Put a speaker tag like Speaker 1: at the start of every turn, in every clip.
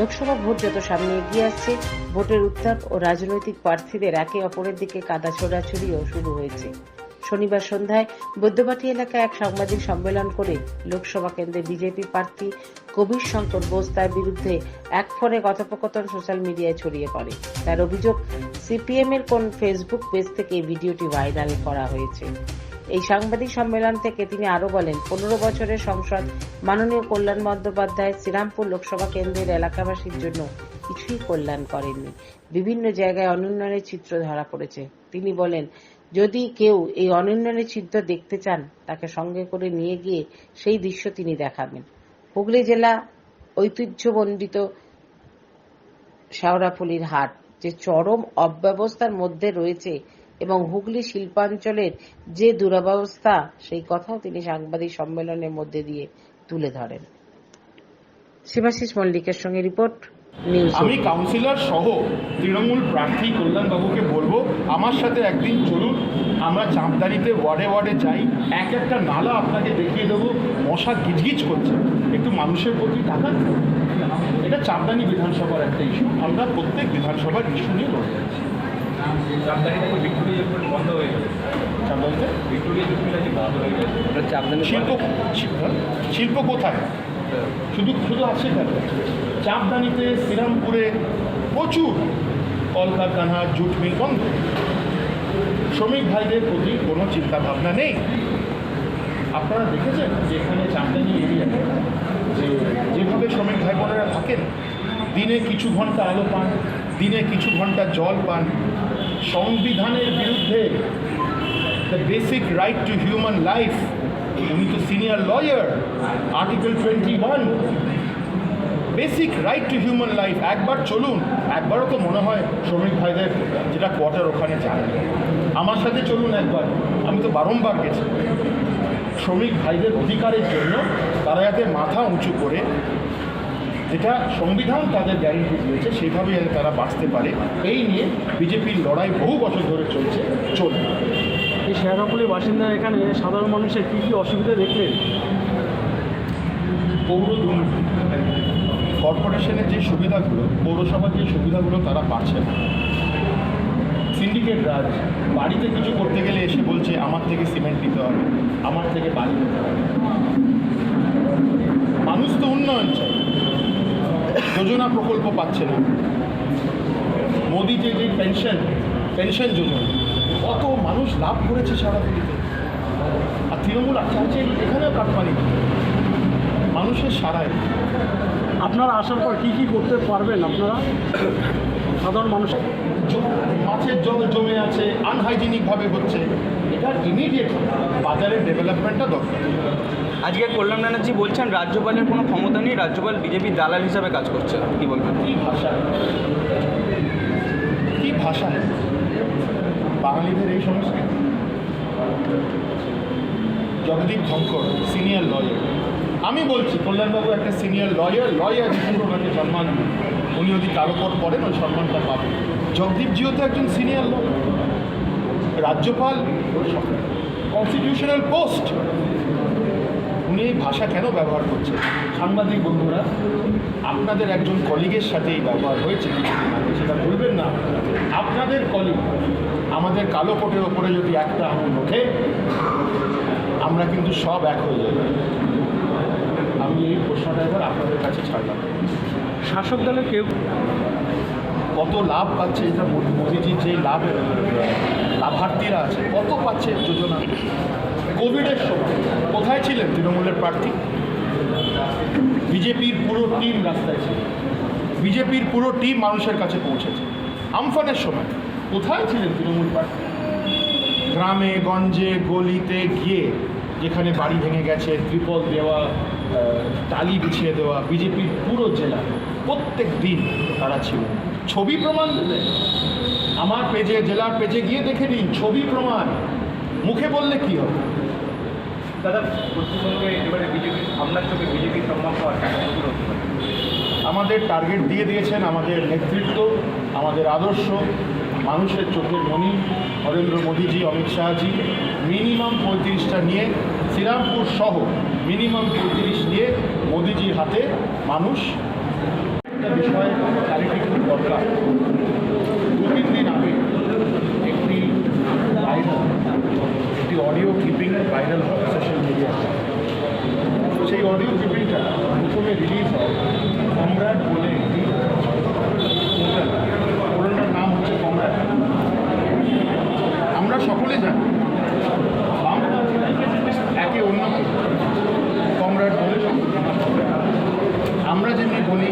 Speaker 1: Lok Sabha vote যত সামনে এগিয়ে আসছে, ভোটের উত্তাপ ও রাজনৈতিক প্রার্থীদের একে অপরের দিকে কাদা ছোড়াছুড়িও শুরু হয়েছে। শনিবার সন্ধ্যায় বৈদ্যবাটি এলাকায় এক সাংবাদিক সম্মেলন করে লোকসভা কেন্দ্রে বিজেপি প্রার্থী কবির শঙ্কর বোস তার বিরুদ্ধে এক ফোনে কথোপকথন সোশ্যাল মিডিয়ায় ছড়িয়ে পড়ে। তার অভিযোগ সিপিএম এর কোন ফেসবুক পেজ থেকে ভিডিওটি ভাইরাল করা হয়েছে। এই সাংবাদিক সম্মেলন থেকে তিনি আরও বলেন, পনেরো বছরের সংসদ মাননীয় কল্যাণ বন্দ্যোপাধ্যায় শ্রীরামপুর লোকসভা কেন্দ্রের এলাকাবাসীর জন্য কিছুই কল্যাণ করেননি। বিভিন্ন জায়গায় অনুন্নয়নের চিত্র ধরা পড়েছে। তিনি বলেন, যদি কেউ এই অনুন্নয়নের চিত্র দেখতে চান, তাকে সঙ্গে করে নিয়ে গিয়ে সেই দৃশ্য তিনি দেখাবেন। হুগলি জেলা ঐতিহ্যমণ্ডিত শেওড়াফুলির হাট, যে চরম অব্যবস্থার মধ্যে রয়েছে এবং হুগলি শিল্পাঞ্চলের যে দুরবস্থা সেই কথাও তিনি সাংবাদিক সম্মেলনের মধ্যে দিয়ে তুলে ধরেন। শিবাশিস মল্লিকের সঙ্গে রিপোর্ট
Speaker 2: আমি কাউন্সিলর সহ তৃণমূল প্রার্থী কল্যাণবাবুকে বলব আমার সাথে একদিন চলুন আমরা চাঁদদারিতে ওয়ার্ডে ওয়ার্ডে যাই এক একটা নালা আপনাকে দেখিয়ে দেবো মশা গিজগিজ করছে। একটু মানুষের প্রতি টাকা এটা চাঁদদানি বিধানসভার একটা ইস্যু আমরা প্রত্যেক বিধানসভার ইস্যু নিয়ে লড়ে শিল্প শিল্প কোথায়? শুধু শুধু আছে কেন চাপদানিতে শ্রীরামপুরে প্রচুর কলকারখানা, জুট মিল বন্ধ। শ্রমিক ভাইদের প্রতি কোনো চিন্তা ভাবনা নেই। আপনারা দেখেছেন যে এখানে চাপদানি এরিয়াতে যে যেভাবে শ্রমিক ভাই বোনেরা থাকেন, দিনে কিছু ঘণ্টা আলো পান, দিনে কিছু ঘণ্টা জল পান সংবিধানের বিরুদ্ধে the basic right to human life উনি তো senior lawyer article twenty one basic right to human life একবার চলুন, একবারও তো মনে হয় শ্রমিক ভাইদের যেটা কোয়ার্টার ওখানে যায়। আমার সাথে চলুন একবার, আমি তো বারংবার গেছি। শ্রমিক ভাইদের অধিকারের জন্য তারা যাতে মাথা উঁচু করে যেটা সংবিধান তাদের গ্যারেন্টি দিয়েছে সেইভাবে যাতে তারা বাঁচতে পারে। এই নিয়ে বিজেপির লড়াই বহু বছর ধরে চলছে চলবে।
Speaker 3: এই শেয়ারপুলের বাসিন্দা এখানে সাধারণ মানুষের কী কী অসুবিধা দেখলেন?
Speaker 2: পৌর দুর্নীতি কর্পোরেশনের যে সুবিধাগুলো পৌরসভার যে সুবিধাগুলো তারা পাচ্ছে না। সিন্ডিকেট রাজ বাড়িতে কিছু করতে গেলে এসে বলছে আমার থেকে সিমেন্ট নিতে হবে আমার থেকে বালি নিতে হবে। মানুষ তো উন্নয়ন চাই যোজনা প্রকল্প পাচ্ছে না। মোদি যে যে পেনশন পেনশন যোজনা কত মানুষ লাভ করেছে সারা দিল্লিতে আর তৃণমূল চাইছে এখানেও কাটমানি। মানুষের সারায়।
Speaker 3: আপনারা আসার পর কী কী করতে পারবেন আপনারা? সাধারণ মানুষ
Speaker 2: মাছের জল জমে আছে আনহাইজিনিকভাবে হচ্ছে। এটা ইমিডিয়েট বাজারের ডেভেলপমেন্টটা দরকার।
Speaker 4: আজকে কল্যাণ ব্যানার্জি বলছেন, রাজ্যপালের কোনো ক্ষমতা নেই, রাজ্যপাল বিজেপির দালাল হিসাবে কাজ করছে। কি বলবেন?
Speaker 2: কি ভাষা? কি ভাষা? বাঙালিদের এই সংস্কৃতি? জগদীপ ধঙ্কর সিনিয়র লয়ার আমি বলছি, কল্যাণবাবু একটা সিনিয়র লয়ার লয়ার হিসেবে ওনাকে সম্মান। উনি যদি কালো কোট পড়েন, ওই সম্মানটা পাবেন। জগদীপজিও তো একজন সিনিয়র লয়ার রাজ্যপাল কনস্টিটিউশনাল পোস্ট উনি এই ভাষা কেন ব্যবহার করছেন সাংবাদিক বন্ধুরা, আপনাদের একজন কলিগের সাথে এই ব্যবহার হয়েছে সেটা বলবেন না আপনাদের কলিগ আমাদের কালো কোটের ওপরে যদি একটা আঙুল ওঠে, আমরা কিন্তু সব এক হয়ে যাব আমি এই প্রশ্নটা এবার আপনাদের কাছে ছাড়লাম।
Speaker 3: শাসক দলের কেউ
Speaker 2: কত লাভ পাচ্ছে এটা মোদি- মোদিজির যে লাভ লাভার্থীরা আছে, কত পাচ্ছে যোজনা? কোভিডের সময় কোথায় ছিলেন তৃণমূলের প্রার্থী? বিজেপির পুরো টিম রাস্তায় ছিল। বিজেপির পুরো টিম মানুষের কাছে পৌঁছেছে। আমফানের সময় কোথায় ছিলেন তৃণমূল প্রার্থী? গ্রামে, গঞ্জে, গলিতে গিয়ে যেখানে বাড়ি ভেঙে গেছে, ত্রিপল দেওয়া টালি বিছিয়ে দেওয়া, বিজেপির পুরো জেলা প্রত্যেক দিন তারা ছিল ছবি প্রমাণ দেবে? আমার পেজে জেলার পেজে গিয়ে দেখে নিন ছবি প্রমাণ। মুখে বললে কি হবে?
Speaker 4: দাদা পশ্চিমবঙ্গে এবারে বিজেপি আপনার চোখে সম্মান পারে
Speaker 2: আমাদের টার্গেট দিয়ে দিয়েছেন আমাদের নেতৃত্ব আমাদের আদর্শ মানুষের চোখের মণি নরেন্দ্র মোদীজি অমিত শাহজি। মিনিমাম পঁয়ত্রিশটা নিয়ে শ্রীরামপুর সহ মিনিমাম পঁয়ত্রিশ নিয়ে মোদিজির হাতে মানুষ। একটা বিষয়ে ক্লারিটি খুব দরকার দু তিন দিন আগে একটি ভাইরাল একটি অডিও ক্লিপিং ভাইরাল হয় সোশ্যাল মিডিয়াতে সেই অডিও ক্লিপিংটা প্রথমে রিলিজ হয় কমরাট বলে একটি পোর্টাল পোর্টালটার নাম হচ্ছে কমরাট আমরা সকলে জানি বামপন্থীরা একে অন্যকে কমরাট বলে সম্বোধন করে। আমরা যেমনি বলি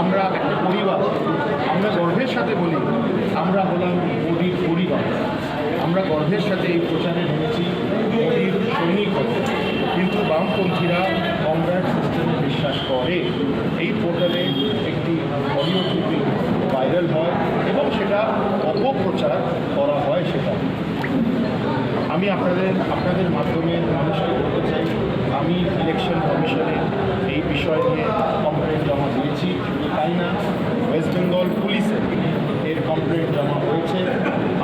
Speaker 2: আমরা একটা পরিবার আমরা গর্বের সাথে বলি আমরা হলাম মোদির পরিবার আমরা গর্বের সাথে এই প্রচারে নেমেছি মোদির সৈনিক হতে কিন্তু বামপন্থীরা কমরাট সিস্টেমে বিশ্বাস করে এই পোর্টালে একটি অডিও ক্লিপিং ভাইরাল হয় এবং সেটা অপপ্রচার করা হয় সেটা আমি আপনাদের আপনাদের মাধ্যমে মানুষকে বলতে চাই আমি ইলেকশন কমিশনে এই বিষয় নিয়ে কমপ্লেন জমা দিয়েছি শুধু তাই না ওয়েস্ট বেঙ্গল পুলিশের এর কমপ্লেন জমা হয়েছে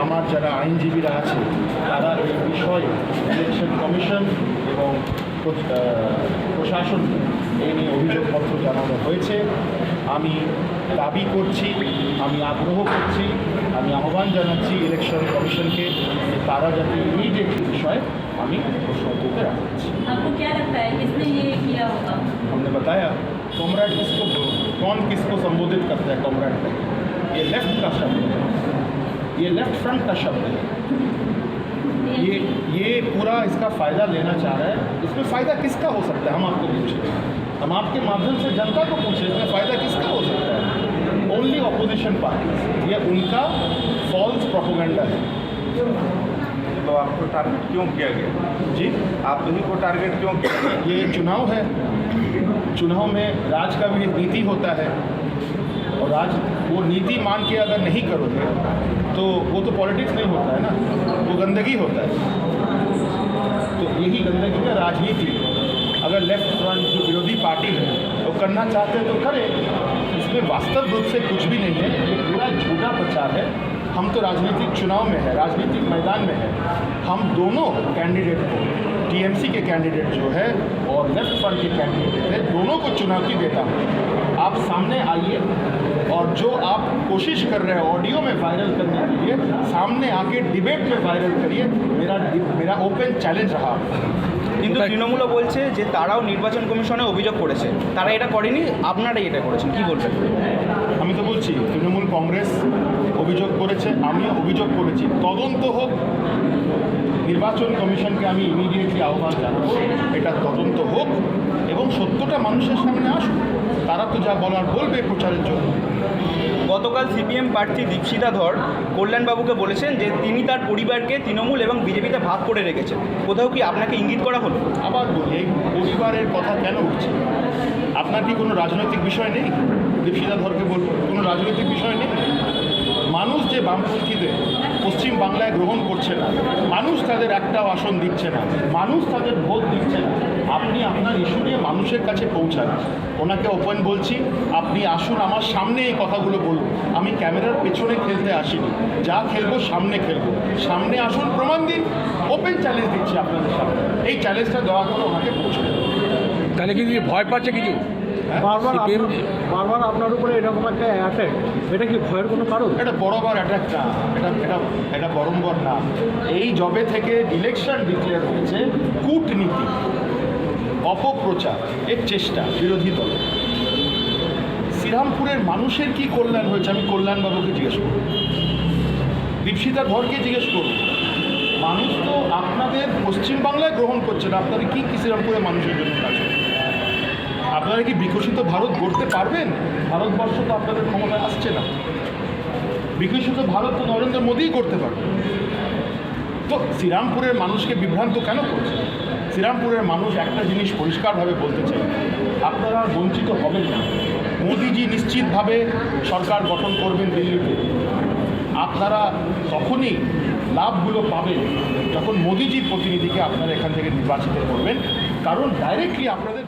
Speaker 2: আমার যারা আইনজীবীরা আছে তারা এই বিষয়ে ইলেকশন কমিশন এবং প্র- আহ, প্রশাসন এই নিয়ে অভিযোগপত্র জানানো হয়েছে আমি দাবি করছি আমি আগ্রহ করছি আমি আহ্বান জানাচ্ছি ইলেকশন কমিশনকে যে তারা যাতে ইমিডিয়েট বিষয়ে আমি প্রশ্ন তুলতে রাখছি
Speaker 5: आपको क्या लगता है किसने ये किया होगा
Speaker 2: हमने बताया कॉमरेड किसको कौन किसको संबोधित करता है कॉमरेड का ये लेफ्ट का शब्द है ये लेफ़्ट फ्रंट का शब्द है। ये ये पूरा इसका फ़ायदा लेना चाह रहा है। इसमें फ़ायदा किसका हो सकता है? हम आपको पूछें। हम आपके माध्यम से जनता को पूछें इसमें फ़ायदा किसका हो सकता है? ओनली अपोजिशन पार्टी ये उनका फॉल्स प्रोपोगंडा है।
Speaker 6: तो आपको टारगेट क्यों किया गया?
Speaker 2: जी?
Speaker 6: आप ही को टारगेट क्यों किया गया?
Speaker 2: ये चुनाव है। चुनाव में राज का भी नीति होता है। और आज वो नीति मान के अगर नहीं करोगे तो वो तो पॉलिटिक्स नहीं होता है ना, वो गंदगी होता है। तो यही गंदगी का राजनीति। अगर लेफ़्ट फ्रंट जो विरोधी पार्टी है, वो तो करना चाहते हैं तो करें, इसमें वास्तव रूप से कुछ भी नहीं है। ये पूरा झूठा प्रचार है। हम तो राजनीतिक चुनाव में है, राजनीतिक मैदान में है। हम दोनों कैंडिडेट को टीएमसी के कैंडिडेट जो है और लेफ़्ट फ्रंट के कैंडिडेट है, दोनों को चुनौती देता हूँ। आप सामने आइए। और जो आप कोशिश कर रहे हैं ऑडियो में वायरल करने के लिए सामने आके डिबेट में वायरल करिए मेरा मेरा ओपन चैलेंज रहा
Speaker 4: কিন্তু তৃণমূলও বলছে যে তারাও নির্বাচন কমিশনে অভিযোগ করেছে তারা এটা করেনি আপনারাই এটা করেছেন কি বলবেন
Speaker 2: আমি তো বলছি তৃণমূল কংগ্রেস অভিযোগ করেছে আমিও অভিযোগ করেছি তদন্ত হোক নির্বাচন কমিশনকে আমি ইমিডিয়েটলি আহ্বান জানাবো এটা তদন্ত হোক এবং সত্যটা মানুষের সামনে আসুক তারা তো যা বলার বলবে প্রচারের জন্য।
Speaker 4: গতকাল সিপিএম প্রার্থী দীপশিতা ধর কল্যাণবাবুকে বলেছেন যে তিনি তার পরিবারকে তৃণমূল এবং বিজেপিতে ভাগ করে রেখেছেন। কোথাও কি আপনাকে ইঙ্গিত করা হলো?
Speaker 2: আবার বলি এই পরিবারের কথা কেন উঠছে? আপনার কি কোনো রাজনৈতিক বিষয় নেই? দীপশিতা ধরকে বলব কোনো রাজনৈতিক বিষয় নেই? মানুষ যে বামপন্থীদের পশ্চিম বাংলায় গ্রহণ করছে না, মানুষ তাদের একটাও আসন দিচ্ছে না, মানুষ তাদের ভোট দিচ্ছে না, আপনি আপনার ইস্যু নিয়ে মানুষের কাছে পৌঁছান। ওনাকে ওপেন বলছি, আপনি আসুন আমার সামনে এই কথাগুলো বলুন। আমি ক্যামেরার পেছনে খেলতে আসিনি, যা খেলব সামনে খেলব। সামনে আসুন, প্রমাণ দিন ওপেন চ্যালেঞ্জ দিচ্ছি আপনাদের সামনে। এই চ্যালেঞ্জটা দেওয়া করে ওনাকে পৌঁছে
Speaker 7: তাহলে কি ভয় পাচ্ছে কিছু?
Speaker 3: বারবার আপনার- বারবার আপনার উপরে এরকম একটা অ্যাটাক এটা কি ভয়ের কোনো কারণ?
Speaker 2: এটা বড়বার অ্যাটাক না এটা এটা এটা বরম্বর না। এই জবে থেকে ইলেকশন ডিক্লেয়ার হয়েছে কূটনীতি অপপ্রচার এর চেষ্টা বিরোধী দল। শ্রীরামপুরের মানুষের কি কল্যাণ হয়েছে? আমি কল্যাণবাবুকে জিজ্ঞেস করব। দীপশিতা ধরকে জিজ্ঞেস করব। মানুষ তো আপনাদের পশ্চিমবাংলায় গ্রহণ করছে না আপনারা কী কি শ্রীরামপুরের মানুষের জন্য কাজ করেন? আপনারা কি বিকশিত ভারত গড়তে পারবেন? ভারতবর্ষ তো আপনাদের ক্ষমতায় আসছে না। বিকশিত ভারত তো নরেন্দ্র মোদীই করতে পারবে। তো শ্রীরামপুরের মানুষকে বিভ্রান্ত কেন করছে? শ্রীরামপুরের মানুষ একটা জিনিস পরিষ্কারভাবে বলতে চাই আপনারা বঞ্চিত হবেন না। মোদিজি নিশ্চিতভাবে সরকার গঠন করবেন দিল্লিতে। আপনারা তখনই লাভগুলো পাবেন যখন মোদিজির প্রতিনিধিকে আপনারা এখান থেকে নির্বাচিত করবেন। কারণ ডাইরেক্টলি আপনাদের